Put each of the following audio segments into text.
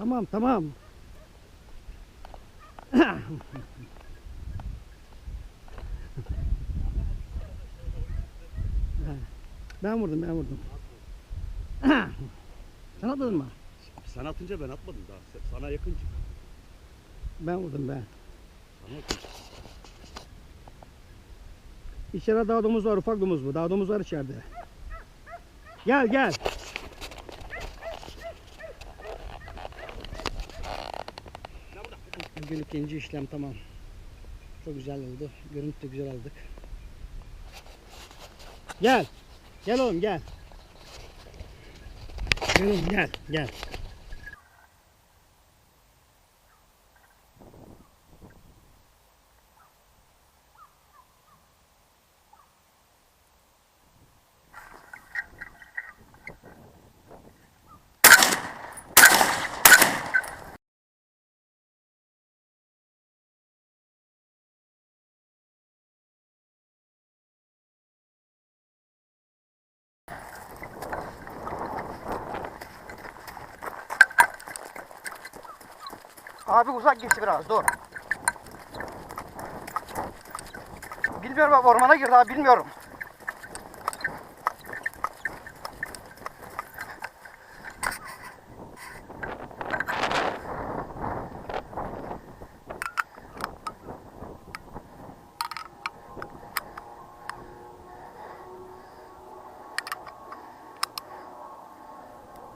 Tamam tamam. ben vurdum ben vurdum. Sen atmadın mı? Sen atınca ben atmadım daha. Sana yakın çık. Ben vurdum ben. Sana yakın. İçeride dağ domuz var ufak domuz bu. Dağ domuz var içeride. Gel gel. Bugün ikinci işlem tamam. Çok güzel oldu. Görüntü güzel aldık. Gel. Gel oğlum gel. Gel oğlum gel gel. Abi uzak geçti biraz dur. Bilmiyorum abi ormana girdi abi bilmiyorum.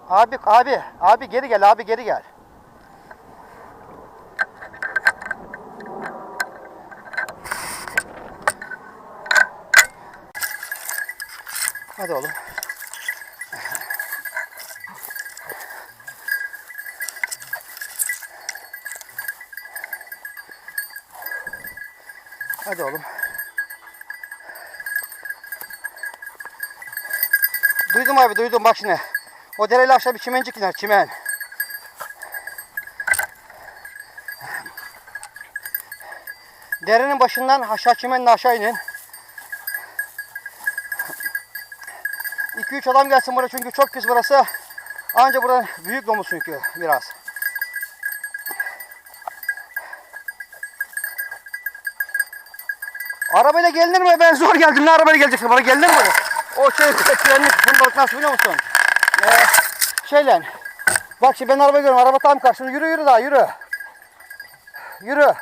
Abi abi abi geri gel abi geri gel. Hadi oğlum. Hadi oğlum. Duydum abi duydum bak şimdi. O dereyle aşağı bir çimencik iner çimen. Derenin başından aşağı çimenle aşağı inin. 2-3 adam gelsin buraya çünkü çok pis burası. Anca burada büyük domuz çünkü biraz. Arabayla gelinir mi? Ben zor geldim. Ne arabayla geleceksin? Bana gelinir mi? O şey trenlik bundalık nasıl biliyor musun? Ee, şeyle. Bak şimdi ben araba görüyorum. Araba tam karşımda. Yürü yürü daha yürü. Yürü.